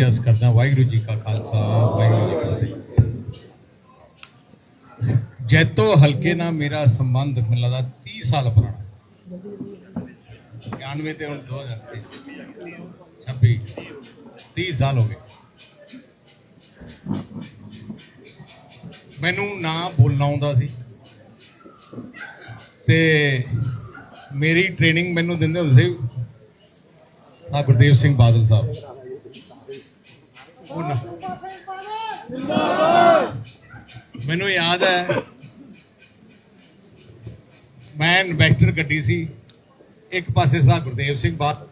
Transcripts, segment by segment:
ਬੇਨਤੀ ਅਸ ਕਰਦਾ, ਵਾਹਿਗੁਰੂ ਜੀ ਕਾ ਖਾਲਸਾ, ਵਾਹਿਗੁਰੂ ਜੀ ਕੀ ਫਤਿਹ। ਜੈਤੋ ਹਲਕੇ ਨਾਲ ਮੇਰਾ ਸੰਬੰਧ, ਮੈਨੂੰ ਲੱਗਦਾ 30 ਸਾਲ ਪੁਰਾਣਾ। 91 ਤੇ ਹੁਣ 2023 26 30 ਸਾਲ ਹੋ ਗਏ। ਮੈਨੂੰ ਨਾ ਬੋਲਣਾ ਆਉਂਦਾ ਸੀ। ਤੇ ਮੇਰੀ ਟ੍ਰੇਨਿੰਗ ਮੈਨੂੰ ਦਿੰਦੇ ਹੁੰਦੇ ਸੀ। ਆ ਗੁਰਦੇਵ ਸਿੰਘ ਬਾਦਲ ਸਾਹਿਬ। ਉਹ ਮੈਨੂੰ ਯਾਦ ਹੈ, ਮੈਂ ਇਨਵੈਸਟਰ ਗੱਡੀ ਸੀ, ਇੱਕ ਪਾਸੇ ਸਾ ਗੁਰਦੇਵ ਸਿੰਘ ਬਾਦਲ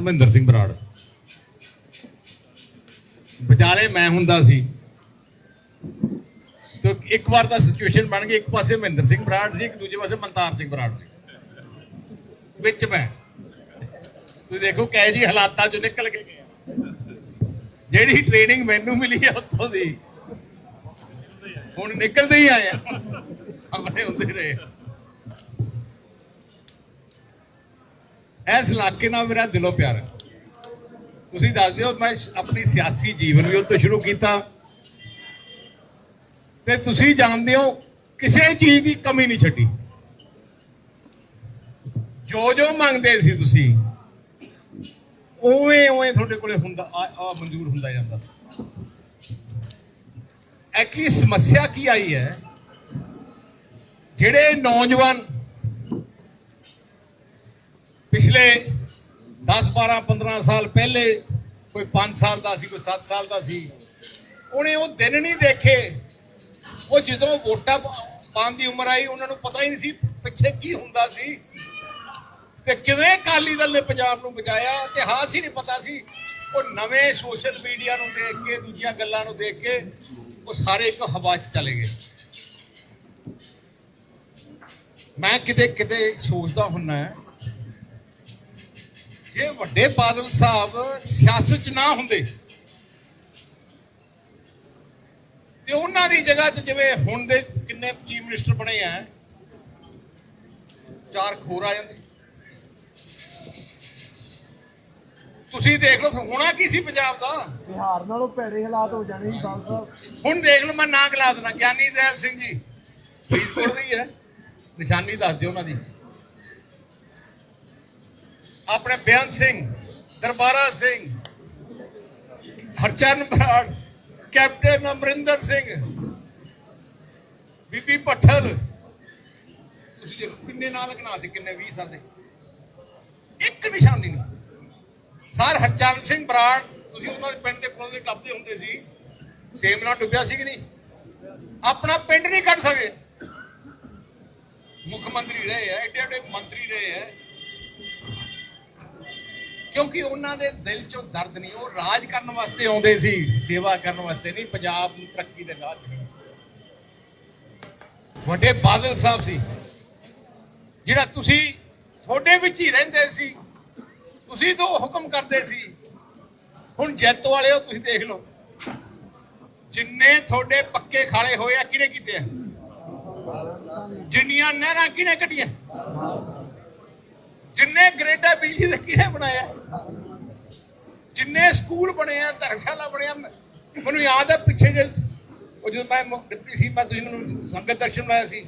ਮਹਿੰਦਰ ਸਿੰਘ ਬਰਾੜ। ਵਿਚਾਲੇ ਮੈਂ ਹੁੰਦਾ ਸੀ। ਤੇ ਇੱਕ ਵਾਰ ਦਾ ਸਿਚੁਏਸ਼ਨ ਬਣ ਗਈ, ਇੱਕ ਪਾਸੇ ਮਹਿੰਦਰ ਸਿੰਘ ਬਰਾੜ ਸੀ, ਇੱਕ ਦੂਜੇ ਪਾਸੇ ਮਨਤਾਰ ਸਿੰਘ ਬਰਾੜ ਸੀ। ਵਿੱਚ ਮੈਂ। ਤੁਸੀਂ ਦੇਖੋ ਕਹੇ ਜੀ ਹਾਲਾਤਾਂ ਚੋਂ ਨਿਕਲ ਕੇ ਗਿਆ ਜਿਹੜੀ ਟ੍ਰੇਨਿੰਗ ਮੈਨੂੰ ਮਿਲੀ ਹੈ ਉੱਥੋਂ ਦੀ। ਹੁਣ ਨਿਕਲਦੇ ਹੀ ਆਏ ਆ। ਆਪਣੇ ਹੁੰਦੇ ਰਹੇ ਇਸ ਇਲਾਕੇ ਨਾਲ ਮੇਰਾ ਦਿਲੋਂ ਪਿਆਰ ਹੈ। ਤੁਸੀਂ ਦੱਸ ਦਿਓ, ਮੈਂ ਆਪਣੀ ਸਿਆਸੀ ਜੀਵਨ ਵੀ ਉੱਥੋਂ ਸ਼ੁਰੂ ਕੀਤਾ। ਤੇ ਤੁਸੀਂ ਜਾਣਦੇ ਹੋ, ਕਿਸੇ ਚੀਜ਼ ਦੀ ਕਮੀ ਨਹੀਂ ਛੱਡੀ। ਜੋ ਜੋ ਮੰਗਦੇ ਸੀ ਤੁਸੀਂ ਉਵੇਂ ਉਵੇਂ ਤੁਹਾਡੇ ਕੋਲੇ ਹੁੰਦਾ, ਆ ਮਨਜ਼ੂਰ ਹੁੰਦਾ ਜਾਂਦਾ ਸੀ। ਐਕਚੁਅਲੀ ਸਮੱਸਿਆ ਕੀ ਆਈ ਹੈ, ਜਿਹੜੇ ਨੌਜਵਾਨ ਪਿਛਲੇ 10 12 15 ਸਾਲ ਪਹਿਲੇ, ਕੋਈ 5 ਸਾਲ ਦਾ ਸੀ, ਕੋਈ 7 ਸਾਲ ਦਾ ਸੀ, ਉਹਨੇ ਉਹ ਦਿਨ ਨਹੀਂ ਦੇਖੇ। ਉਹ ਜਦੋਂ ਵੋਟਾਂ ਪਾ- ਪਾਉਣ ਦੀ ਉਮਰ ਆਈ, ਉਹਨਾਂ ਨੂੰ ਪਤਾ ਹੀ ਨਹੀਂ ਸੀ ਪਿੱਛੇ ਕੀ ਹੁੰਦਾ ਸੀ। ਤੇ ਕਿਵੇਂ ਅਕਾਲੀ ਦਲ ਨੇ ਪੰਜਾਬ ਨੂੰ ਬਚਾਇਆ, ਇਤਿਹਾਸ ਹੀ ਨਹੀਂ ਪਤਾ ਸੀ। ਉਹ ਨਵੇਂ ਸੋਸ਼ਲ ਮੀਡੀਆ ਨੂੰ ਦੇਖ ਕੇ, ਦੂਜੀਆਂ ਗੱਲਾਂ ਨੂੰ ਦੇਖ ਕੇ, ਉਹ ਸਾਰੇ ਇੱਕ ਹਵਾ 'ਚ ਚਲੇ ਗਏ। ਮੈਂ ਕਿਤੇ ਕਿਤੇ ਸੋਚਦਾ ਹੁੰਨਾ ਹੈ, ਜੇ ਵੱਡੇ ਬਾਦਲ ਸਾਹਿਬ ਸਿਆਸਤ 'ਚ ਨਾ ਹੁੰਦੇ, ਤੇ ਉਹਨਾਂ ਦੀ ਜਗ੍ਹਾ 'ਚ ਜਿਵੇਂ ਹੁਣ ਦੇ ਕਿੰਨੇ ਚੀਫ ਮਿਨਿਸਟਰ ਬਣੇ ਆ, ਚਾਰ ਖੋਰ ਆ ਜਾਂਦੇ। ਤੁਸੀਂ ਦੇਖ ਲਓ ਹੋਣਾ ਕੀ ਸੀ ਪੰਜਾਬ ਦਾ? ਬਿਹਾਰ ਨਾਲੋਂ ਭੈੜੇ ਹਾਲਾਤ ਹੋ ਜਾਣੇ ਸੀ ਬਾਲ ਸਾਹਿਬ। ਹੁਣ ਦੇਖ ਲਓ ਮੈਂ ਨਾਂ ਗਲਾ ਦੇਣਾ ਗਿਆਨੀ ਜ਼ੈਲ ਸਿੰਘ ਜੀ। ਫਰੀਦਕੋਟ ਦੇ ਹੀ। ਨਿਸ਼ਾਨੀ ਦੱਸ ਦਿਓ ਉਹਨਾਂ ਦੀ। ਆਪਣੇ ਬਿਆਨ ਸਿੰਘ ਦਰਬਾਰਾ ਸਿੰਘ ਹਰਚਰਨ ਬਰਾੜ ਕੈਪਟਨ ਅਮਰਿੰਦਰ ਸਿੰਘ ਬੀਬੀ ਪੱਠਲ ਤੁਸੀਂ ਦੇਖੋ ਕਿੰਨੇ ਨਾਂ ਲਗਣਾ ਦੇ ਕਿੰਨੇ 20 ਸਾਲ ਦੇ। ਇੱਕ ਨਿਸ਼ਾਨੀ ਨਹੀਂ। ਸਰ ਹਰਚਰਨ ਸਿੰਘ ਬਰਾੜ, ਤੁਸੀਂ ਉਹਨਾਂ ਦੇ ਪਿੰਡ ਦੇ ਕੋਲ ਦੇ ਟੱਪਦੇ ਹੁੰਦੇ ਸੀ। ਸੇਮ ਨਾਲ ਡੁੱਬਿਆ ਸੀ ਕਿ ਨਹੀਂ? ਆਪਣਾ ਪਿੰਡ ਨਹੀਂ ਕੱਢ ਸਕੇ। ਮੁੱਖ ਮੰਤਰੀ ਰਹੇ ਆ, ਐਡੇ ਐਡੇ ਮੰਤਰੀ ਰਹੇ ਆ। ਕਿਉਂਕਿ ਉਹਨਾਂ ਦੇ ਦਿਲ 'ਚੋਂ ਦਰਦ ਨਹੀਂ, ਉਹ ਰਾਜ ਕਰਨ ਵਾਸਤੇ ਆਉਂਦੇ ਸੀ, ਸੇਵਾ ਕਰਨ ਵਾਸਤੇ ਨਹੀਂ, ਪੰਜਾਬ ਨੂੰ ਤਰੱਕੀ ਦੇ ਰਾਹ 'ਚ ਨਹੀਂ। ਵੱਡੇ ਬਾਦਲ ਸਾਹਿਬ ਸੀ, ਜਿਹੜਾ ਤੁਸੀਂ ਤੁਹਾਡੇ ਵਿੱਚ ਹੀ ਰਹਿੰਦੇ ਸੀ। ਤੁਸੀਂ ਤੋਂ ਹੁਕਮ ਕਰਦੇ ਸੀ। ਹੁਣ ਜੈਤੋ ਵਾਲਿਓ ਤੁਸੀਂ ਦੇਖ ਲਓ। ਜਿੰਨੇ ਤੁਹਾਡੇ ਪੱਕੇ ਖਾਲੇ ਹੋਏ ਆ, ਕਿਹਨੇ ਕੀਤੇ ਆ? ਜਿੰਨੀਆਂ ਨਹਿਰਾਂ ਕਿਹਨੇ ਕੱਢੀਆਂ? ਜਿੰਨੇ ਗ੍ਰੇਡਾ ਬਿਜਲੀ ਦੇ ਕਿਹਨੇ ਬਣਾਇਆ? ਜਿੰਨੇ ਸਕੂਲ ਬਣੇ ਆ, ਧਰਮਸ਼ਾਲਾ ਬਣਿਆ ਮੈਨੂੰ ਯਾਦ ਆ ਪਿੱਛੇ ਜੇ ਉਹ ਜਦੋਂ ਮੈਂ ਡਿਪਟੀ ਸੀ, ਮੈਂ ਤੁਸੀਂ ਮੈਨੂੰ ਸੰਗਤ ਦਰਸ਼ਨ ਲਾਇਆ ਸੀ।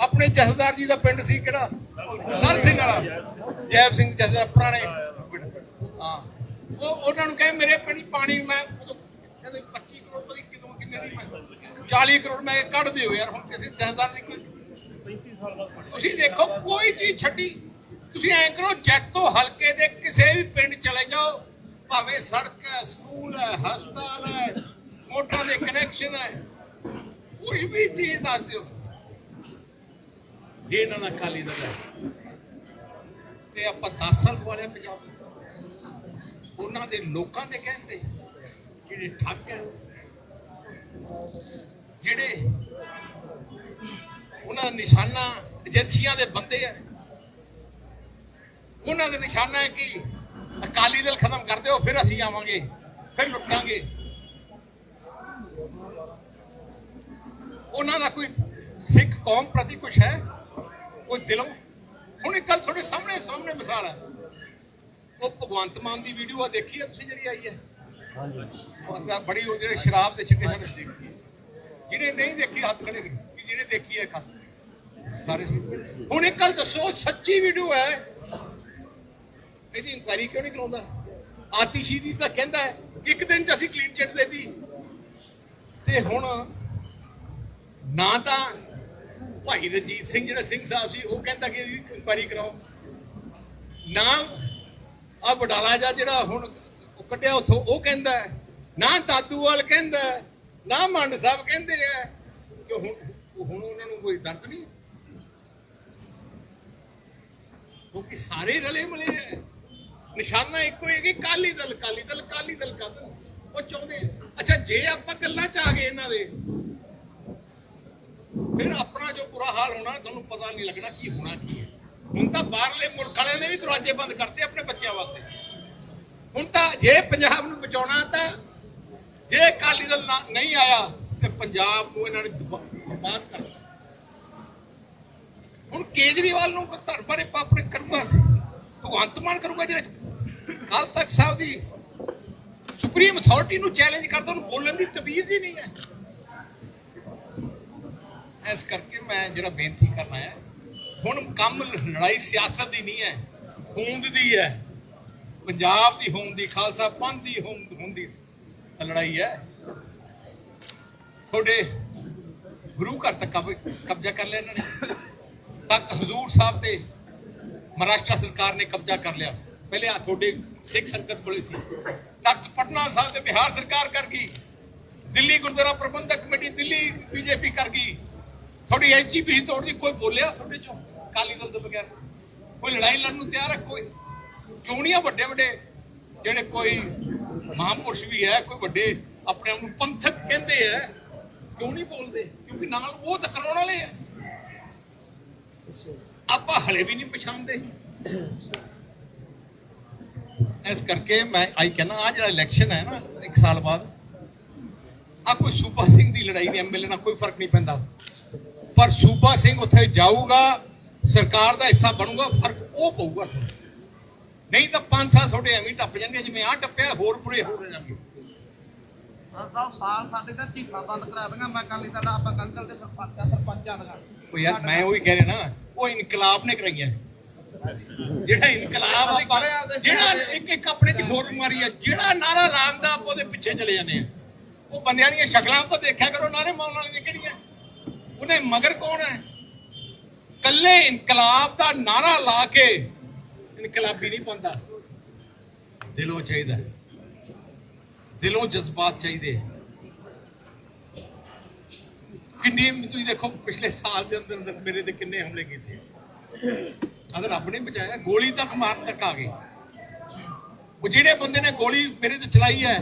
ਆਪਣੇ ਜਥੇਦਾਰ ਜੀ ਦਾ ਪਿੰਡ ਸੀ ਕਿਹੜਾ? ਨਰ ਸਿੰਘ ਵਾਲਾ। ਜੈਬ ਸਿੰਘ ਜਥੇਦਾਰ, ਪੁਰਾਣੇ। ਹਾਂ। ਉਹ ਉਹਨਾਂ ਨੂੰ ਕਹੇ ਮੇਰੇ ਪਿੰਡ ਪਾਣੀ ਮੈਂ ਉਦੋਂ ਕਹਿੰਦੇ 25 ਕਰੋੜ ਪਤਾ ਨੀ ਕਿਦੋਂ ਕਿੰਨੇ ਦੀ ਮੈਂ 40 ਕਰੋੜ ਮੈਂ ਇਹ ਕੱਢ ਦਿਓ ਯਾਰ ਹੁਣ ਕਿਸੇ ਜਥੇਦਾਰ ਦੀ ਕੋਈ ਤੁਸੀਂ ਦੇਖੋ ਕੋਈ ਚੀਜ਼ ਛੱਡੀ। ਤੁਸੀਂ ਐਂ ਕਰੋ ਜੈਤੋ ਹਲਕੇ ਦੇ ਕਿਸੇ ਵੀ ਪਿੰਡ ਚਲੇ ਜਾਓ ਭਾਵੇਂ ਸੜਕ ਹੈ ਸਕੂਲ ਹੈ ਹਸਪਤਾਲ ਹੈ ਮੋਟਰਾਂ ਦੇ ਕਨੈਕਸ਼ਨ ਹੈ ਕੁਝ ਵੀ ਚੀਜ਼ ਦੱਸ ਦਿਓ। ਇਹ ਇਹਨਾਂ ਨਾਲ ਕਾਲੀ ਦਾ ਤੇ ਆਪਾਂ 10 ਸਾਲ ਵਾਲੇ ਪੰਜਾਬ ਉਹਨਾਂ ਦੇ ਲੋਕਾਂ ਦੇ ਕਹਿੰਦੇ ਜਿਹੜੇ ਠੱਗ ਹੈ ਜਿਹੜੇ ਉਹਨਾਂ ਦਾ ਨਿਸ਼ਾਨਾ ਏਜੰਸੀਆਂ ਦੇ ਬੰਦੇ ਆ, ਉਹਨਾਂ ਦੇ ਨਿਸ਼ਾਨਾ ਹੈ ਕਿ ਅਕਾਲੀ ਦਲ ਖਤਮ ਕਰ ਦਿਓ, ਫਿਰ ਅਸੀਂ ਆਵਾਂਗੇ, ਫਿਰ ਲੁੱਟਾਂਗੇ। ਉਹਨਾਂ ਦਾ ਕੋਈ ਸਿੱਖ ਕੌਮ ਪ੍ਰਤੀ ਕੁਛ ਹੈ? ਕੋਈ ਦਿਲੋਂ? ਹੁਣ ਇੱਕ ਗੱਲ ਤੁਹਾਡੇ ਸਾਹਮਣੇ ਸਾਹਮਣੇ ਮਿਸਾਲ ਹੈ ਉਹ ਭਗਵੰਤ ਮਾਨ ਦੀ ਵੀਡੀਓ ਆ ਦੇਖੀ ਹੈ ਤੁਸੀਂ ਜਿਹੜੀ ਆਈ ਹੈ? ਬੰਦਾ ਬੜੀ ਉਹ ਜਿਹੜੇ ਸ਼ਰਾਬ ਦੇ ਛਿੱਟੇ ਦੇਖੀ ਜਿਹਨੇ ਨਹੀਂ ਦੇਖੀ ਹੱਥ ਖੜੇ ਕਿ ਜਿਹਨੇ ਦੇਖੀ ਹੈ ਕਰ ਸਾਰੇ। ਹੁਣ ਇੱਕ ਗੱਲ ਦੱਸੋ ਸੱਚੀ ਵੀਡੀਓ ਹੈ? ਇਹਦੀ ਇਨਕੁਆਇਰੀ ਕਿਉਂ ਨਹੀਂ ਕਰਾਉਂਦਾ? ਆਤਿਸ਼ੀ ਦੀ ਤਾਂ ਕਹਿੰਦਾ ਹੈ ਇੱਕ ਦਿਨ ਚ ਅਸੀਂ ਕਲੀਨ ਚਿੱਟ ਦੇ ਦੀ। ਤੇ ਹੁਣ ਨਾ ਤਾਂ ਭਾਈ ਰਣਜੀਤ ਸਿੰਘ ਜਿਹੜਾ ਸਿੰਘ ਸਾਹਿਬ ਸੀ ਉਹ ਕਹਿੰਦਾ ਕਿ ਇਹਦੀ ਇਨਕੁਆਇਰੀ ਕਰਾਓ। ਨਾ ਆ ਬਡਾਲਾ ਜਾ ਜਿਹੜਾ ਹੁਣ ਉਹ ਕੱਢਿਆ ਉਥੋਂ, ਉਹ ਕਹਿੰਦਾ ਨਾ ਦਾਦੂਵਾਲ ਕਹਿੰਦਾ ਨਾ ਮੰਡ ਸਾਹਿਬ ਕਹਿੰਦੇ ਆ ਕਿ ਹੁਣ ਹੁਣ ਉਹਨਾਂ ਨੂੰ ਕੋਈ ਦਰਦ ਨਹੀਂ ਕਿਉਂਕਿ ਸਾਰੇ ਰਲੇ ਮਿਲੇ ਹੈ। ਨਿਸ਼ਾਨਾ ਇੱਕੋ ਹੀ ਹੈ ਕਿ ਕਾਲੀ ਦਲ ਕਾਲੀ ਦਲ ਕਾਲੀ ਦਲ ਕਾਦਲ ਉਹ ਚਾਹੁੰਦੇ ਅੱਛਾ, ਜੇ ਆਪਾਂ ਗੱਲਾਂ ਚ ਆ ਗਏ ਇਹਨਾਂ ਦੇ, ਫਿਰ ਆਪਣਾ ਜੋ ਬੁਰਾ ਹਾਲ ਹੋਣਾ, ਤੁਹਾਨੂੰ ਪਤਾ ਨਹੀਂ ਲੱਗਣਾ ਕੀ ਹੋਣਾ ਕੀ ਹੈ। ਹੁਣ ਤਾਂ ਬਾਹਰਲੇ ਮੁਲਕ ਵਾਲਿਆਂ ਨੇ ਵੀ ਦਰਵਾਜ਼ੇ ਬੰਦ ਕਰਤੇ ਆਪਣੇ ਬੱਚਿਆਂ ਵਾਸਤੇ। ਹੁਣ ਤਾਂ ਜੇ ਪੰਜਾਬ ਨੂੰ ਬਚਾਉਣਾ ਤਾਂ ਜੇ ਅਕਾਲੀ ਦਲ ਨਹੀਂ ਆਇਆ, ਤੇ ਪੰਜਾਬ ਨੂੰ ਇਹਨਾਂ ਨੇ ਬਰਬਾਦ ਕਰਨਾ ਹੁਣ ਕੇਜਰੀਵਾਲ ਨੂੰ ਧਰ ਬਾਰੇ ਆਪਣੇ ਕਰੂਗਾ ਭਗਵੰਤ ਮਾਨ ਕਰੂਗਾ ਜਿਹੜੇ ਕੱਲ ਤੱਕ ਸਾਹਿਬ ਦੀ ਸੁਪਰੀਮ ਅਥਾਰਟੀ ਨੂੰ ਚੈਲੰਜ ਕਰਦਾ, ਉਹਨੂੰ ਬੋਲਣ ਦੀ ਤਬੀਜ਼ ਹੀ ਨਹੀਂ ਹੈ। ਇਸ ਕਰਕੇ ਮੈਂ ਜਿਹੜਾ ਬੇਨਤੀ ਕਰਨਾ ਹੈ ਹੁਣ ਕੰਮ ਲੜਾਈ ਸਿਆਸਤ ਦੀ ਨਹੀਂ ਹੈ, ਹੋਂਦ ਦੀ ਹੈ। ਪੰਜਾਬ ਦੀ ਹੋਂਦ ਦੀ, ਖਾਲਸਾ ਪੰਥ ਦੀ ਹੋਂਦ ਹੋਂਦ ਲੜਾਈ ਹੈ। ਤੁਹਾਡੇ ਗੁਰੂ ਘਰ ਤੱਕ ਕਬਜ਼ਾ ਕਰ ਲਿਆ ਇਹਨਾਂ ਨੇ? ਤੱਕ ਹਜ਼ੂਰ ਸਾਹਿਬ ਤੇ ਮਹਾਰਾਸ਼ਟਰ ਸਰਕਾਰ ਨੇ ਕਬਜ਼ਾ ਕਰ ਲਿਆ। ਪਹਿਲੇ ਆ ਤੁਹਾਡੇ ਸਿੱਖ ਸੰਗਤ ਕੋਲੇ ਸੀ। ਤਖਤ ਪਟਨਾ ਸਾਹਿਬ ਤੇ ਬਿਹਾਰ ਸਰਕਾਰ ਕਰ ਗਈ। ਦਿੱਲੀ ਗੁਰਦੁਆਰਾ ਪ੍ਰਬੰਧਕ ਕਮੇਟੀ ਦਿੱਲੀ ਬੀਜੇਪੀ ਕਰ ਗਈ। ਤੁਹਾਡੀ ਐਚਜੀਪੀ ਤੋੜ ਦੀ ਕੋਈ ਬੋਲਿਆ ਤੁਹਾਡੇ ਚੋਂ? ਕਾਲੀ ਦਲ ਤੋਂ ਬਗੈਰ। ਕੋਈ ਲੜਾਈ ਲੜਨ ਨੂੰ ਤਿਆਰ ਹੈ? ਕੋਈ। ਕਿਉਂ ਨਹੀਂ ਆ ਵੱਡੇ ਵੱਡੇ? ਜਿਹੜੇ ਕੋਈ ਮਹਾਂਪੁਰਸ਼ ਵੀ ਹੈ, ਕੋਈ ਵੱਡੇ ਆਪਣੇ ਆਪ ਨੂੰ ਪੰਥਕ ਕਹਿੰਦੇ ਆ ਕਿਉਂ ਨਹੀਂ ਬੋਲਦੇ? ਕਿਉਂਕਿ ਨਾਲ ਉਹ ਤਾਂ ਕਰਾਉਣ ਵਾਲੇ ਆ ਆਪਾਂ ਹਲੇ ਵੀ ਨਹੀਂ ਪਛਾਣਦੇ। ਇਸ ਕਰਕੇ ਮੈਂ ਆਈ ਕਹਿੰਦਾ ਆ ਜਿਹੜਾ ਇਲੈਕਸ਼ਨ ਹੈ ਨਾ, ਇੱਕ ਸਾਲ ਬਾਅਦ ਆ ਕੋਈ ਸੂਬਾ ਸਿੰਘ ਦੀ ਲੜਾਈ ਦੀ ਐਮਐਲਏ ਨਾਲ ਕੋਈ ਫ਼ਰਕ ਨਹੀਂ ਪੈਂਦਾ। ਪਰ ਸੂਬਾ ਸਿੰਘ ਉੱਥੇ ਜਾਊਗਾ ਸਰਕਾਰ ਦਾ ਹਿੱਸਾ ਬਣੂਗਾ ਫ਼ਰਕ ਉਹ ਪਊਗਾ ਨਹੀਂ ਤਾਂ 5 ਸਾਲ ਤੁਹਾਡੇ ਐਵੇਂ ਟੱਪ ਜਾਣਗੇ ਜਿਵੇਂ ਆ ਟੱਪਿਆ ਹੋਰ ਬੁਰੇ ਹੋ ਜਾਣਗੇ। ਸਰ ਸਾਹਿਬ ਸਾਲ ਸਾਡੇ ਤਾਂ ਝੀਖਾ ਬੰਦ ਕਰਾ ਦਾਂਗਾ ਮੈਂ ਕੱਲ ਦਾ ਆਪਾਂ ਕੱਲ ਚੱਲਦੇ ਸਰਪੰਚਾਂ ਸਰਪੰਚਾਂ ਦਾ ਉਹ ਯਾਰ ਮੈਂ ਉਹੀ ਕਹਿ ਰਿਹਾ ਨਾ ਉਹ ਇਨਕਲਾਬ ਨੇ ਕਰਾਈਆਂ। ਜਿਹੜਾ ਇਨਕਲਾਬ ਆਪਾਂ ਜਿਹੜਾ ਇੱਕ ਇੱਕ ਆਪਣੇ ਦੀ ਹੋਰ ਬਿਮਾਰੀ ਹੈ ਜਿਹੜਾ ਨਾਰਾ ਲਾਉਂਦਾ ਆਪਾਂ ਉਹਦੇ ਪਿੱਛੇ ਚਲੇ ਜਾਂਦੇ ਆ। ਉਹ ਬੰਦਿਆਂ ਦੀਆਂ ਸ਼ਕਲਾਂ ਦੇਖਿਆ ਕਰੋ ਨਾਰੇ ਮਾਰਨ ਵਾਲੇ ਦੀ ਕਿਹੜੀਆਂ? ਉਹਨੇ ਮਗਰ ਕੌਣ ਹੈ? ਕੱਲੇ ਇਨਕਲਾਬ ਦਾ ਨਾਰਾ ਲਾ ਕੇ ਇਨਕਲਾਬੀ ਨਹੀਂ ਬੰਦਾ ਦਿਲੋਂ ਚਾਹੀਦਾ ਦਿਲੋਂ ਜਜ਼ਬਾਤ ਚਾਹੀਦੇ ਕਿੰਨੇ ਤੁਸੀਂ ਦੇਖੋ, ਪਿਛਲੇ ਸਾਲ ਦੇ ਅੰਦਰ ਅੰਦਰ ਮੇਰੇ ਤੇ ਕਿੰਨੇ ਹਮਲੇ ਕੀਤੇ। ਅਗਰ ਰੱਬ ਨੇ ਬਚਾਇਆ, ਗੋਲੀ ਤੱਕ ਮਾਰਨ ਤੱਕ ਆ ਗਈ। ਉਹ ਜਿਹੜੇ ਬੰਦੇ ਨੇ ਗੋਲੀ ਮੇਰੇ ਤੇ ਚਲਾਈ ਹੈ,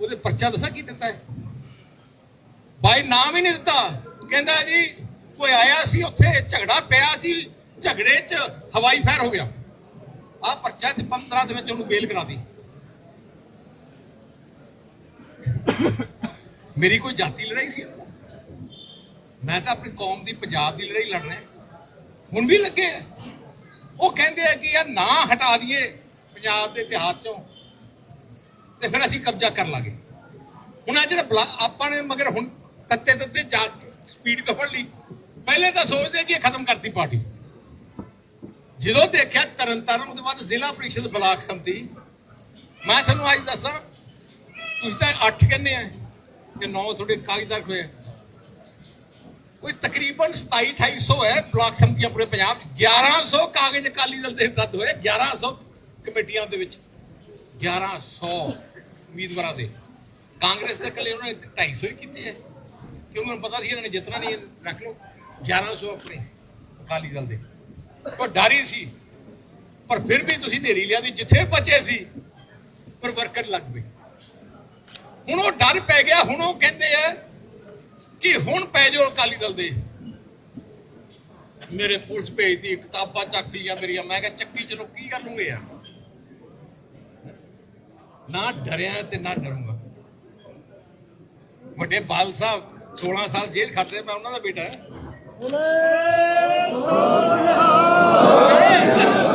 ਉਹਦੇ ਪਰਚਾ ਦੱਸਾਂ ਕੀ ਦਿੱਤਾ ਹੈ? ਬਾਈ ਨਾਮ ਹੀ ਨਹੀਂ ਦਿੱਤਾ। ਕਹਿੰਦਾ ਜੀ ਕੋਈ ਆਇਆ ਸੀ ਉੱਥੇ, ਝਗੜਾ ਪਿਆ ਸੀ, ਝਗੜੇ 'ਚ ਹਵਾਈ ਫਾਇਰ ਹੋ ਗਿਆ। ਆ ਪਰਚਾ ਤੇ 15 ਦੇ ਵਿੱਚ ਉਹਨੂੰ ਬੇਲ ਕਰਾ ਦੀ ਮੇਰੀ ਕੋਈ ਜਾਤੀ ਲੜਾਈ ਸੀ? ਮੈਂ ਤਾਂ ਆਪਣੀ ਕੌਮ ਦੀ ਪੰਜਾਬ ਦੀ ਲੜਾਈ ਲੜ ਰਿਹਾ ਹੁਣ ਵੀ ਲੱਗੇ ਆ। ਉਹ ਕਹਿੰਦੇ ਆ ਕਿ ਯਾਰ ਨਾ ਹਟਾ ਦਈਏ ਪੰਜਾਬ ਦੇ ਇਤਿਹਾਸ ਚੋਂ, ਤੇ ਫਿਰ ਅਸੀਂ ਕਬਜ਼ਾ ਕਰ ਲਾਂਗੇ। ਹੁਣ ਆ ਜਿਹੜਾ ਬਲਾ- ਆਪਾਂ ਨੇ ਮਗਰ ਹੁਣ ਤੱਤੇ ਤੱਤੇ ਜਾ ਸਪੀਡ ਕਫੜ ਲਈ। ਪਹਿਲੇ ਤਾਂ ਸੋਚਦੇ ਕਿ ਇਹ ਖਤਮ ਕਰਤੀ ਪਾਰਟੀ। ਜਦੋਂ ਦੇਖਿਆ ਤਰਨਤਾਰਨ ਉਹਦੇ ਬਾਅਦ ਜ਼ਿਲ੍ਹਾ ਪ੍ਰੀਸ਼ਦ ਬਲਾਕ ਸੰਮਤੀ। ਮੈਂ ਤੁਹਾਨੂੰ ਅੱਜ ਦੱਸਾਂ, ਤੁਸੀਂ ਤਾਂ 8 ਕਹਿੰਦੇ ਆ ਕਿ 9 ਤੁਹਾਡੇ ਕਾਗਜ਼ਾਤ ਹੋਏ ਕੋਈ ਤਕਰੀਬਨ 27 2800 ਹੈ ਬਲਾਕ ਸੰਮਤੀਆਂ ਪੂਰੇ ਪੰਜਾਬ। 'ਚ। 1100 ਕਾਗਜ਼ ਅਕਾਲੀ ਦਲ ਦੇ ਰੱਦ ਹੋਏ 1100 ਕਮੇਟੀਆਂ ਦੇ ਵਿੱਚ। 1100 ਉਮੀਦਵਾਰਾਂ ਦੇ। ਕਾਂਗਰਸ ਦੇ ਕੱਲੇ ਉਹਨਾਂ ਨੇ 250 ਹੀ ਕੀਤੇ ਹੈ ਕਿਉਂਕਿ ਉਹਨਾਂ ਨੂੰ ਪਤਾ ਸੀ ਇਹਨਾਂ ਨੇ ਜਿੱਤਣਾ ਨਹੀਂ ਰੱਖ ਲਓ। 1100 ਆਪਣੇ ਅਕਾਲੀ ਦਲ ਦੇ। ਉਹ ਡਰ ਹੀ ਸੀ। ਪਰ ਫਿਰ ਵੀ ਤੁਸੀਂ ਨੇਰੀ ਲਿਆ ਦੀ ਜਿੱਥੇ ਬਚੇ ਸੀ, ਪਰ ਵਰਕਰ ਲੱਗ ਪਏ। ਹੁਣ ਉਹ ਡਰ ਪੈ ਗਿਆ, ਹੁਣ ਉਹ ਕਹਿੰਦੇ ਆ ਕਿ ਹੁਣ ਪੈ ਜਾਓ ਅਕਾਲੀ ਦਲ ਦੇ। ਮੇਰੇ ਪੁਲਿਸ ਭੇਜਦੀ ਕਿਤਾਬਾਂ ਚੱਕ ਲੀਆਂ ਮੇਰੀਆਂ। ਮੈਂ ਕਿਹਾ, ਚੱਕੀ ਚਲੋ, ਕੀ ਕਰ ਲੂੰਗੇ ਯਾਰ ਨਾ ਡਰਿਆ ਤੇ ਨਾ ਡਰੂੰਗਾ। ਵੱਡੇ ਬਾਲ ਸਾਹਿਬ 16 ਸਾਲ ਜੇਲ੍ਹ ਖਾਤੇ, ਮੈਂ ਉਹਨਾਂ ਦਾ ਬੇਟਾ ਹਾਂ।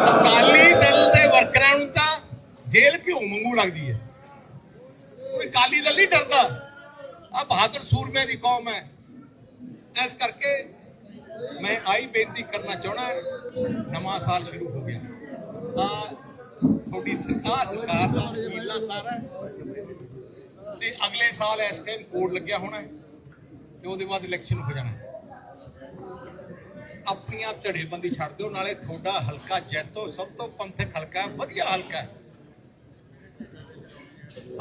ਅਕਾਲੀ ਦਲ ਦੇ ਵਰਕਰਾਂ ਨੂੰ ਤਾਂ ਜੇਲ੍ਹ ਘਿਓ ਮੰਗੂ ਲੱਗਦੀ ਹੈ। ਕੋਈ ਕਾਲੀ ਦਲ ਨਹੀਂ ਡਰਦਾ। ਆ ਬਹਾਦਰ ਸੂਰਮੇ ਦੀ ਕੌਮ ਹੈ। ਇਸ ਕਰਕੇ ਮੈਂ ਆਈ ਬੇਨਤੀ ਕਰਨਾ ਚਾਹਣਾ ਨਵਾਂ ਸਾਲ ਸ਼ੁਰੂ ਹੋ ਗਿਆ। ਆ ਤੁਹਾਡੀ ਸਰਕਾਰ ਸਰਕਾਰ ਦਾ ਵਕੀਲਾ ਸਾਰਾ ਤੇ ਅਗਲੇ ਸਾਲ ਇਸ ਟਾਈਮ ਕੋਡ ਲੱਗਿਆ ਹੋਣਾ ਹੈ ਤੇ ਉਹਦੇ ਬਾਅਦ ਇਲੈਕਸ਼ਨ ਹੋ ਜਾਣਾ ਆਪਣੀਆਂ ਧੜੇਬੰਦੀ ਛੱਡ ਦਿਓ, ਨਾਲੇ ਤੁਹਾਡਾ ਹਲਕਾ ਜੈਤੋ ਸਭ ਤੋਂ ਪੰਥਕ ਹਲਕਾ ਹੈ, ਵਧੀਆ ਹਲਕਾ ਹੈ।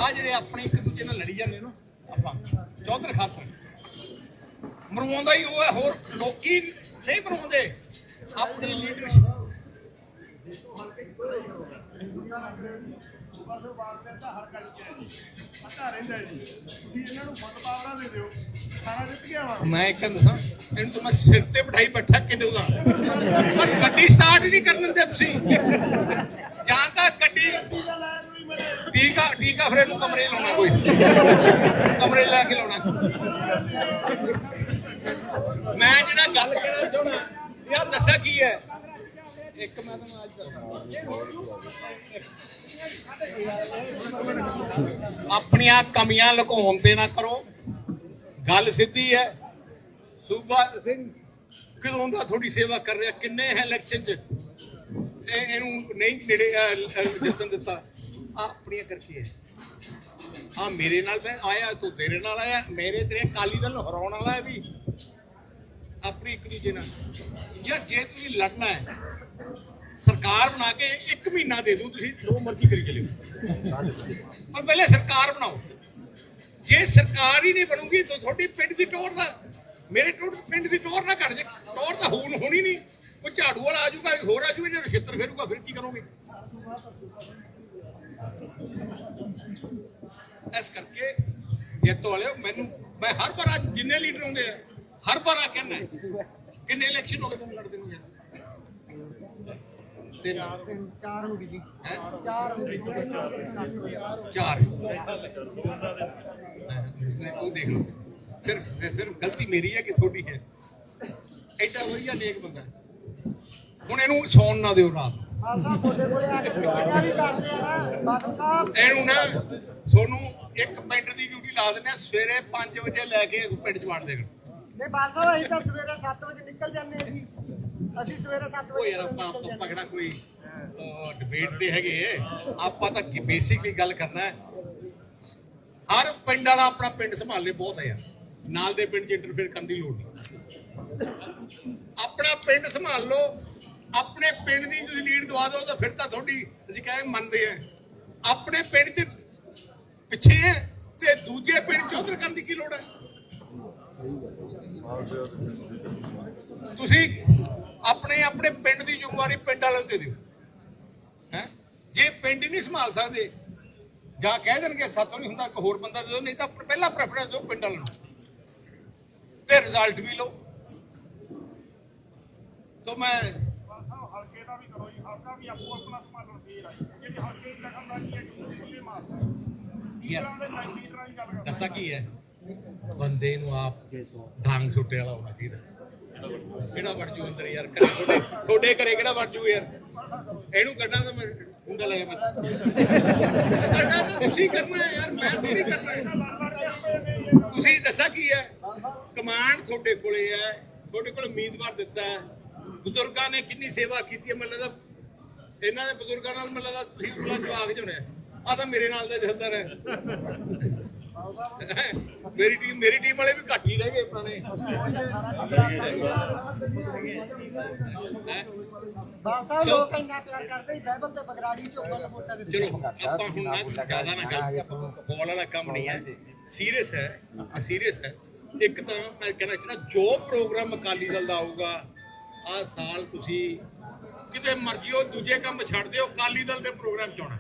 ਆ ਜਿਹੜੇ ਆਪਣੇ ਇੱਕ ਦੂਜੇ ਨਾਲ ਲੜੀ ਜਾਂਦੇ ਨਾ, ਆਪਾਂ ਚੌਧਰ ਖਾਤਰ। ਮਰਵਾਉਂਦਾ ਹੀ ਉਹ ਹੈ, ਹੋਰ ਲੋਕੀ ਨਹੀਂ ਮਰਵਾਉਂਦੇ ਆਪਣੀ ਲੀਡਰਸ਼ਿਪ ਪਤਾ ਰਹਿੰਦਾ ਜੀ। ਤੁਸੀਂ ਇਹਨਾਂ ਨੂੰ ਫੁੱਟ ਪਾਵਰਾ ਦੇ ਦਿਓ। ਸਾਰਾ ਜਿੱਤ ਗਿਆ ਵਾ। ਮੈਂ ਇੱਕ ਦੱਸਾਂ, ਇਹਨੂੰ ਤਾਂ ਮੈਂ ਸਿਰ ਤੇ ਬਿਠਾਈ ਬੈਠਾ ਕਿੰਨੇ ਦਾ। ਪਰ ਗੱਡੀ ਸਟਾਰਟ ਹੀ ਨਹੀਂ ਕਰਨ ਦਿੰਦੇ ਤੁਸੀਂ। ਜਾਂ ਤਾਂ ਗੱਡੀ ਟੀਕਾ ਟੀਕਾ ਫਿਰ ਇਹਨੂੰ ਕਮਰੇ ਲਾਉਣਾ ਕੋਈ। ਕਮਰੇ 'ਚ ਲੈ ਕੇ ਲਾਉਣਾ। ਮੈਂ ਜਿਹੜਾ ਗੱਲ ਕਹਿਣਾ ਚਾਹੁੰਦਾ ਯਾਰ ਦੱਸਿਆ ਕੀ ਹੈ? ਇੱਕ ਮੈਂ ਤੁਹਾਨੂੰ ਅੱਜ ਦੱਸਾਂ ਆਪਣੀਆਂ ਕਮੀਆਂ ਲੁਕਾਉਣ ਤੇ ਨਾ ਕਰੋ। ਗੱਲ ਸਿੱਧੀ ਹੈ। ਸੂਬਾ ਸਿੰਘ ਕਿਦੋਂ ਦਾ ਤੁਹਾਡੀ ਸੇਵਾ ਕਰ ਰਿਹਾ? ਕਿੰਨੇ ਹੈ ਇਲੈਕਸ਼ਨ 'ਚ? ਇਹ ਇਹਨੂੰ ਨਹੀਂ ਨੇੜੇ ਜਿੱਤਣ ਦਿੱਤਾ। ਆ ਆਪਣੀਆਂ ਕਰਕੇ ਹੈ ਆ ਮੇਰੇ ਨਾਲ ਆਇਆ, ਤੂੰ ਤੇਰੇ ਨਾਲ ਆਇਆ। ਮੇਰੇ ਤੇਰੇ ਕਾਲੀ ਦਲ ਨੂੰ ਹਰਾਉਣ ਵਾਲਾ ਹੈ ਵੀ। ਆਪਣੀ ਇੱਕ ਦੂਜੇ ਨਾਲ। ਯਾਰ, ਜੇ ਤੁਸੀਂ ਲੜਨਾ ਹੈ, ਸਰਕਾਰ ਬਣਾ ਕੇ ਇੱਕ ਮਹੀਨਾ ਦੇ ਦੂੰ ਤੁਸੀਂ ਜੋ ਮਰਜ਼ੀ ਕਰੀ ਚਲਿਓ। ਪਰ ਪਹਿਲੇ ਸਰਕਾਰ ਬਣਾਓ। ਜੇ ਸਰਕਾਰ ਹੀ ਨਹੀਂ ਬਣੂਗੀ, ਤਾਂ ਤੁਹਾਡੀ ਪਿੰਡ ਦੀ ਟੋਰ ਦਾ ਮੇਰੇ ਟੋਰ ਪਿੰਡ ਦੀ ਟੋਰ ਨਾ ਘਟ ਜੇ। ਟੋਰ ਤਾਂ ਹੋਣ ਹੋਣੀ ਨਹੀਂ। ਕੋਈ ਝਾੜੂ ਵਾਲਾ ਆ ਜਾਊਗਾ, ਹੋਰ ਆ ਜਾਊਗਾ, ਜਿਹੜਾ ਛਿੱਤਰ ਫੇਰੂਗਾ, ਫਿਰ ਕੀ ਕਰੋਗੇ? ਇਸ ਕਰਕੇ ਜੇਤੋ ਵਾਲਿਓ, ਮੈਨੂੰ ਮੈਂ ਹਰ ਵਾਰ ਜਿੰਨੇ ਲੀਡਰ ਆਉਂਦੇ ਆ ਹਰ ਵਾਰ ਆ ਕਹਿੰਦਾ ਕਿੰਨੇ ਇਲੈਕਸ਼ਨ ਹੋ ਗਏ ਲੜਦੇ ਨੂੰ ਯਾਰ? ਤਿੰਨ। ਚਾਰ ਹੋ ਗਈ ਜੀ? ਚਾਰ ਹੋ ਗਈ ਚਾਰ। ਉਹ ਦੇਖ ਲਓ। ਫਿਰ ਫਿਰ ਗਲਤੀ ਮੇਰੀ ਹੈ ਕਿ ਤੁਹਾਡੀ ਹੈ? ਐਡਾ ਵਧੀਆ ਨੇਕ ਬੰਦਾ। ਹੁਣ ਇਹਨੂੰ ਸੌਣ ਨਾ ਦਿਓ ਰਾਤ। ਇਹਨੂੰ ਨਾ ਤੁਹਾਨੂੰ ਇੱਕ ਪਿੰਡ ਦੀ ਡਿਊਟੀ ਲਾ ਦਿੰਦੇ ਆ ਸਵੇਰੇ 5 ਵਜੇ ਲੈ ਕੇ ਪਿੰਡ ਚ ਵੜ ਦੇਣ ਨਹੀਂ ਬਾਦਲ ਸਾਹਿਬ ਅਸੀਂ ਤਾਂ ਸਵੇਰੇ 7 ਵਜੇ ਨਿਕਲ ਜਾਂਦੇ ਜੀ। ਅਸੀਂ ਸਵੇਰੇ 7 ਉਹ ਵਜੇ ਯਾਰ ਆਪਾਂ ਨਿਕਲ ਆਪਾਂ ਜਾਂਦੇ ਕਿਹੜਾ ਕੋਈ ਡਿਬੇਟ ਤੇ ਹੈਗੇ ਆਪਾਂ ਤਾਂ ਕੀ ਬੇਸਿਕਲੀ ਗੱਲ ਕਰਨਾ ਹੈ। ਹਰ ਪਿੰਡ ਵਾਲਾ ਆਪਣਾ ਪਿੰਡ ਸੰਭਾਲੇ ਬਹੁਤ ਹੈ ਯਾਰ। ਨਾਲ ਦੇ ਪਿੰਡ 'ਚ ਇੰਟਰਫੇਅਰ ਕਰਨ ਦੀ ਲੋੜ ਨਹੀਂ। ਆਪਣਾ ਪਿੰਡ ਸੰਭਾਲ ਲਓ। ਆਪਣੇ ਪਿੰਡ ਦੀ ਤੁਸੀਂ ਲੀਡ ਦਵਾ ਦਿਓ ਤਾਂ ਫਿਰ ਤਾਂ ਤੁਹਾਡੀ ਅਸੀਂ ਕਹਿੰਦੇ ਮੰਨਦੇ ਆ ਆਪਣੇ ਪਿੰਡ 'ਚ ਪਿੱਛੇ ਹੈ ਤੇ ਦੂਜੇ ਪਿੰਡ 'ਚ ਉਧਰ ਕਰਨ ਦੀ ਕੀ ਲੋੜ ਹੈ? ਤੁਸੀਂ ਆਪਣੇ ਆਪਣੇ ਪਿੰਡ ਦੀ ਜ਼ਿੰਮੇਵਾਰੀ ਪਿੰਡ ਵਾਲਿਆਂ ਨੂੰ ਦੇ ਦਿਓ। ਹੈ? ਜੇ ਪਿੰਡ ਹੀ ਨਹੀਂ ਸੰਭਾਲ ਸਕਦੇ, ਜਾਂ ਕਹਿ ਦੇਣਗੇ ਸਾਤੋਂ ਨਹੀਂ ਹੁੰਦਾ, ਇੱਕ ਹੋਰ ਬੰਦਾ ਦੇ ਦਿਓ, ਨਹੀਂ ਤਾਂ ਪਹਿਲਾ ਪ੍ਰੈਫਰੈਂਸ ਦਿਓ ਪਿੰਡ ਵਾਲਿਆਂ ਨੂੰ। ਤੇ ਰਿਜ਼ਲਟ ਵੀ ਲਓ। ਤੋ ਮੈਂ ਹਲਕੇ ਦਾ ਵੀ ਕਰੋ ਜੀ ਹਲਕਾ ਵੀ ਆਪੋ ਆਪਣਾ ਸੰਭਾਲਣ ਫੇਰ ਆਈ ਜਿਹੜੀ ਹਲਕੇ ਦੀ ਦਖਲਅੰਦਾਜ਼ੀ ਹੈ ਕਿ ਖੁੱਲੇ ਮਾਰਦਾ ਲੀਡਰਾਂ ਦੇ ਨਾਲ ਲੀਡਰਾਂ ਦੀ ਗੱਲ ਕਰਦਾ ਦੱਸਾਂ ਕੀ ਹੈ। ਬੰਦੇ ਨੂੰ ਆਪ ਡਾਂਗ ਸੁੱਟੇ ਵਾਲਾ ਹੋਣਾ ਚਾਹੀਦਾ। ਕਿਹੜਾ ਵੜ ਜੂ ਅੰਦਰ ਯਾਰ ਤੁਹਾਡੇ ਤੁਹਾਡੇ ਘਰੇ ਕਿਹੜਾ ਵੜ ਜੂ ਯਾਰ? ਇਹਨੂੰ ਕੱਢਾਂ ਤਾਂ ਮੈਂ ਹੁੰਦਾ ਲੈ ਮੈਂ ਕੱਢਾਂ ਤਾਂ ਤੁਸੀਂ ਕਰਨਾ ਹੈ ਯਾਰ, ਮੈਂ ਥੋੜੀ ਕਰਨਾ ਹੈ। ਤੁਸੀਂ ਦੱਸਾਂ ਕੀ ਹੈ? ਕਮਾਂਡ ਤੁਹਾਡੇ ਕੋਲੇ ਹੈ, ਤੁਹਾਡੇ ਕੋਲ ਉਮੀਦਵਾਰ ਦਿੱਤਾ ਹੈ। ਬਜ਼ੁਰਗਾਂ ਨੇ ਕਿੰਨੀ ਸੇਵਾ ਕੀਤੀ ਹੈ, ਮੈਨੂੰ ਲੱਗਦਾ ਇਹਨਾਂ ਦੇ ਬਜ਼ੁਰਗਾਂ ਨਾਲ ਮੈਨੂੰ ਲੱਗਦਾ ਤੁਸੀਂ ਉਹਨਾਂ ਜਵਾਕ ਜੁਣੇ ਆ। ਤਾਂ ਮੇਰੇ ਨਾਲ ਦਾ ਜਥੇਦਾਰ ਹੈ। ਮੇਰੀ ਟੀਮ ਮੇਰੀ ਟੀਮ ਵਾਲੇ ਵੀ ਘੱਟ ਹੀ ਰਹਿ ਗਏ ਪੁਰਾਣੇ। ਹੈਂ? ਲੋਕ ਇੰਨਾ ਪਿਆਰ ਕਰਦੇ ਸੀ ਬਾਈਬਲ ਤੇ ਬਗਰਾੜੀ ਚ ਉੱਪਰ ਵੋਟਾਂ ਦੇ ਚਲੋ ਆਪਾਂ ਹੁਣ ਨਾ ਜ਼ਿਆਦਾ ਨਾ ਗੱਲ ਬੋਲ ਵਾਲਾ ਕੰਮ ਨਹੀਂ ਹੈ। ਸੀਰੀਅਸ ਹੈ ਸੀਰੀਅਸ ਹੈ। ਇੱਕ ਤਾਂ ਮੈਂ ਕਹਿਣਾ ਚਾਹੁੰਦਾ ਜੋ ਪ੍ਰੋਗਰਾਮ ਅਕਾਲੀ ਦਲ ਦਾ ਆਊਗਾ ਆ ਸਾਲ ਤੁਸੀਂ ਕਿਤੇ ਮਰਜ਼ੀ ਉਹ ਦੂਜੇ ਕੰਮ ਛੱਡ ਦਿਓ ਅਕਾਲੀ ਦਲ ਦੇ ਪ੍ਰੋਗਰਾਮ ਚ ਆਉਣਾ।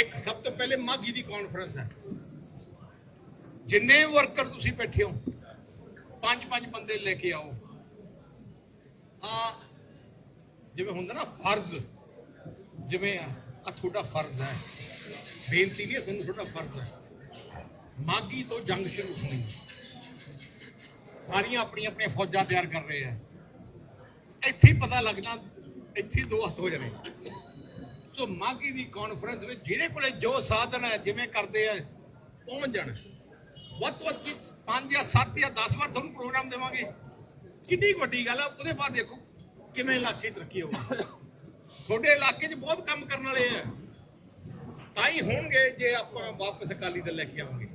ਇੱਕ ਸਭ ਤੋਂ ਪਹਿਲੇ ਮਾਗੀ ਦੀ ਕਾਨਫਰੰਸ ਹੈ। ਜਿੰਨੇ ਵਰਕਰ ਤੁਸੀਂ ਬੈਠੇ ਹੋ ਪੰਜ ਪੰਜ ਬੰਦੇ ਲੈ ਕੇ ਆਓ। ਆ ਜਿਵੇਂ ਹੁੰਦਾ ਨਾ ਫਰਜ਼, ਜਿਵੇਂ ਆ, ਆਹ ਤੁਹਾਡਾ ਫਰਜ਼ ਹੈ। ਬੇਨਤੀ ਨਹੀਂ ਤੁਹਾਨੂੰ ਤੁਹਾਡਾ ਫਰਜ਼ ਹੈ। ਮਾਗੀ ਤੋਂ ਜੰਗ ਸ਼ੁਰੂ ਹੋਣੀ ਸਾਰੀਆਂ ਆਪਣੀਆਂ ਆਪਣੀਆਂ ਫੌਜਾਂ ਤਿਆਰ ਕਰ ਰਹੇ ਆ ਇੱਥੇ ਪਤਾ ਲੱਗਣਾ, ਇੱਥੇ ਦੋ ਹੱਥ ਹੋ ਜਾਣੇ। ਸੋ ਮਾਗੀ ਦੀ ਕਾਨਫਰੰਸ ਵਿੱਚ ਜਿਹੜੇ ਕੋਲੇ ਜੋ ਸਾਧਨ ਹੈ, ਜਿਵੇਂ ਕਰਦੇ ਆ, ਪਹੁੰਚ ਜਾਣ। ਵੱਧ ਤੋਂ ਵੱਧ ਕੀ 5 ਜਾਂ 7 ਜਾਂ 10 ਵਾਰ ਤੁਹਾਨੂੰ ਪ੍ਰੋਗਰਾਮ ਦੇਵਾਂਗੇ। ਕਿੰਨੀ ਕੁ ਵੱਡੀ ਗੱਲ ਆ, ਉਹਦੇ ਬਾਅਦ ਦੇਖੋ ਕਿਵੇਂ ਇਲਾਕੇ ਤਰੱਕੀ ਹੋਊਗੀ। ਤੁਹਾਡੇ ਇਲਾਕੇ 'ਚ ਬਹੁਤ ਕੰਮ ਕਰਨ ਵਾਲੇ ਆ। ਤਾਂ ਹੀ ਹੋਣਗੇ ਜੇ ਆਪਾਂ ਵਾਪਸ ਅਕਾਲੀ ਦਲ ਲੈ ਕੇ ਆਵਾਂਗੇ।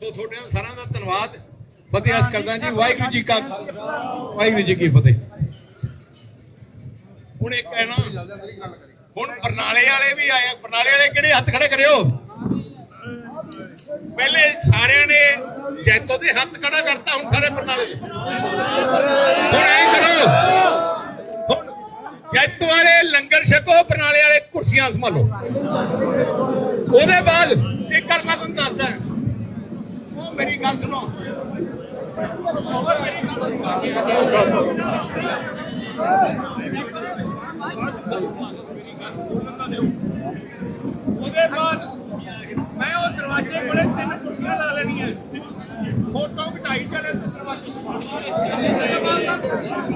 ਸੋ ਤੁਹਾਡੇ ਸਾਰਿਆਂ ਦਾ ਧੰਨਵਾਦ। ਫਤਿਹ ਅਸ ਕਰਦਾ ਜੀ, ਵਾਹਿਗੁਰੂ ਜੀ ਕਾ ਵਾਹਿਗੁਰੂ ਜੀ ਕੀ ਫਤਿਹ। ਹੁਣ ਇੱਕ ਹੈ ਨਾ ਹੁਣ ਬਰਨਾਲੇ ਵਾਲੇ ਵੀ ਆਏ ਬਰਨਾਲੇ ਵਾਲੇ ਕਿਹੜੇ ਹੱਥ ਖੜੇ ਕਰਿਓ? ਪਹਿਲੇ ਸਾਰਿਆਂ ਨੇ ਜੈਤੋ ਦੇ ਹੱਥ ਖੜਾ ਕਰਤਾ, ਹੁਣ ਸਾਰੇ ਬਰਨਾਲੇ ਦੇ। ਹੁਣ ਐਂ ਕਰੋ। ਜੈਤੋ ਵਾਲੇ ਲੰਗਰ ਛਕੋ, ਬਰਨਾਲੇ ਵਾਲੇ ਕੁਰਸੀਆਂ ਸੰਭਾਲੋ। ਉਹਦੇ ਬਾਅਦ ਇੱਕ ਗੱਲ ਮੈਂ ਤੁਹਾਨੂੰ ਦੱਸਦਾ। ਉਹ ਮੇਰੀ ਗੱਲ ਸੁਣੋ। ਮੇਰੀ ਗੱਲ ਖੋਲਣ ਦਾ ਦਿਓ ਉਹਦੇ ਬਾਅਦ ਮੈਂ ਉਹ ਦਰਵਾਜ਼ੇ ਕੋਲੇ ਤਿੰਨ ਕੁਰਸੀਆਂ ਲਾ ਲੈਣੀਆਂ। ਫੋਟੋ ਘਟਾਈ ਚਲੇ ਤੇ ਦਰਵਾਜ਼ੇ। ਤੋਂ ਬਾਹਰ